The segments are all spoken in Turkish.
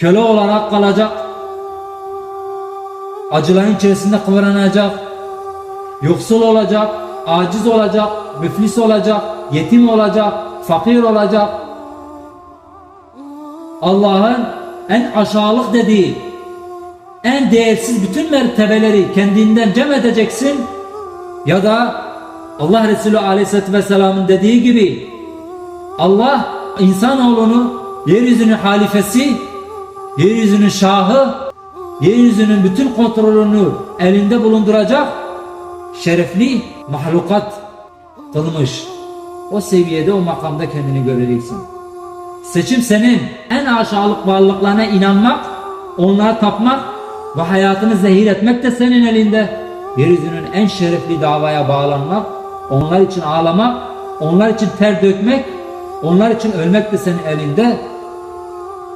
köle olarak kalacak, acıların içerisinde kıvranacak, yoksul olacak, aciz olacak, müflis olacak, yetim olacak, fakir olacak. Allah'ın en aşağılık dediği, en değersiz bütün mertebeleri kendinden cem edeceksin ya da Allah Resulü Aleyhisselatü Vesselam'ın dediği gibi Allah insanoğlunu yeryüzünün halifesi, yeryüzünün şahı, yeryüzünün bütün kontrolünü elinde bulunduracak şerefli mahlukat kılmış. O seviyede o makamda kendini göreceksin. Seçim senin en aşağılık varlıklarına inanmak, onlara tapmak ve hayatını zehir etmek de senin elinde. Yeryüzünün en şerefli davaya bağlanmak, onlar için ağlamak, onlar için ter dökmek, onlar için ölmek de senin elinde.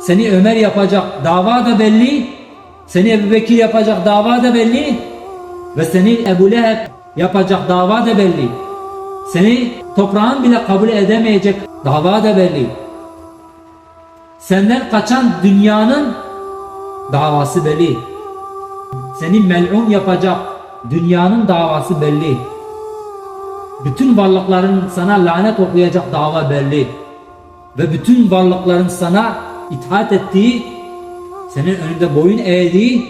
Seni Ömer yapacak dava da belli, seni Ebu Bekir yapacak dava da belli ve seni Ebu Leheb yapacak dava da belli. Seni toprağın bile kabul edemeyecek dava da belli. Senden kaçan dünyanın davası belli. Seni mel'un yapacak dünyanın davası belli. Bütün varlıkların sana lanet okuyacak dava belli. Ve bütün varlıkların sana itaat ettiği, senin önünde boyun eğdiği,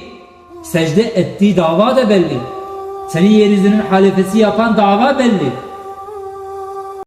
secde ettiği dava da belli. Seni yeryüzünün halifesi yapan dava belli.